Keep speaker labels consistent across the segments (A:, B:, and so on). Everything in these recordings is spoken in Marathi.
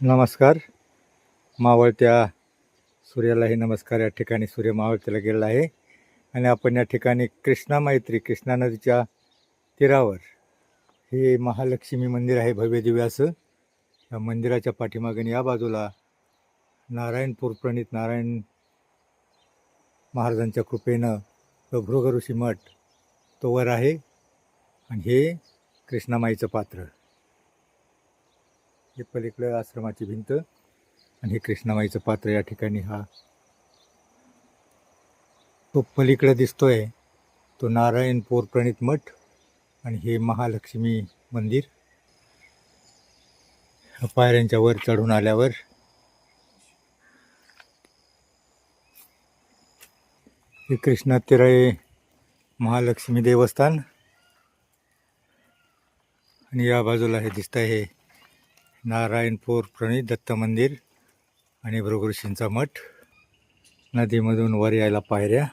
A: नमस्कार. मावळत्या सूर्यालाही नमस्कार. या ठिकाणी सूर्य मावळत्याला गेलेला आहे. आणि आपण या ठिकाणी कृष्णा मैत्री कृष्णा नदीच्या तीरावर. हे महालक्ष्मी मंदिर आहे भव्य दिव्य या मंदिराच्या पाठीमागून या बाजूला नारायणपूर प्रणित नारायण महाराजांच्या कृपेनं तो भृगऋषी मठ तो वर आहे. आणि हे कृष्णामाईचं पात्र. हे पलीकडं आश्रमाची भिंत आणि हे कृष्णामाईचं पात्र या ठिकाणी हा तो पलीकडं दिसतोय तो नारायण प्रणित मठ आणि हे महालक्ष्मी मंदिर. पायऱ्यांच्या वर चढून आल्यावर हे कृष्णातिराये महालक्ष्मी देवस्थान आणि या बाजूला हे दिसतंय हे नारायणपूर प्रणित दत्त मंदिर आणि भृगऋषींचा मठ. नदीमधून वर यायला पायऱ्या.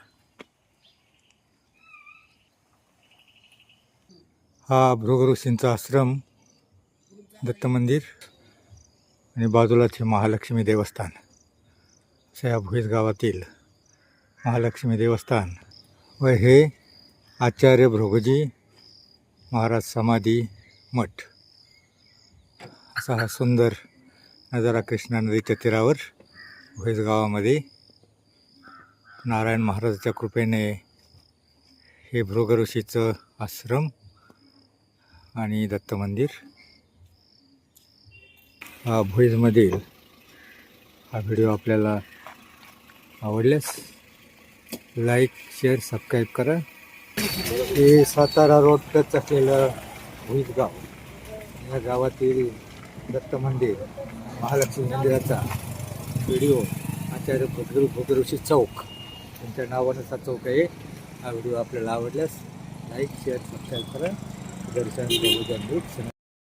A: हा भृगऋषींचा आश्रम दत्त मंदिर आणि बाजूलाच हे महालक्ष्मी देवस्थान. असं या भुईज गावातील महालक्ष्मी देवस्थान व हे आचार्य भृगजी महाराज समाधी मठ. असा हा सुंदर नजारा कृष्णा नदीच्या तीरावर भोईज गावामध्ये. नारायण महाराजाच्या कृपेने हे भृगऋषीचं आश्रम आणि दत्त मंदिर हा भुईजमधील हा व्हिडिओ आपल्याला आवडल्यास लाईक शेअर सबस्क्राईब करा. हे सातारा रोड टच असलेलं भुईज गाव. या गावातील दत्त मंदिर महालक्ष्मी मंदिराचा व्हिडिओ आचार्य भद्र भद्रऋषी चौक. त्यांच्या नावानुसार चौक आहे. हा व्हिडिओ आपल्याला आवडल्यास लाईक शेअर सबस्क्राईब करा. दर्शन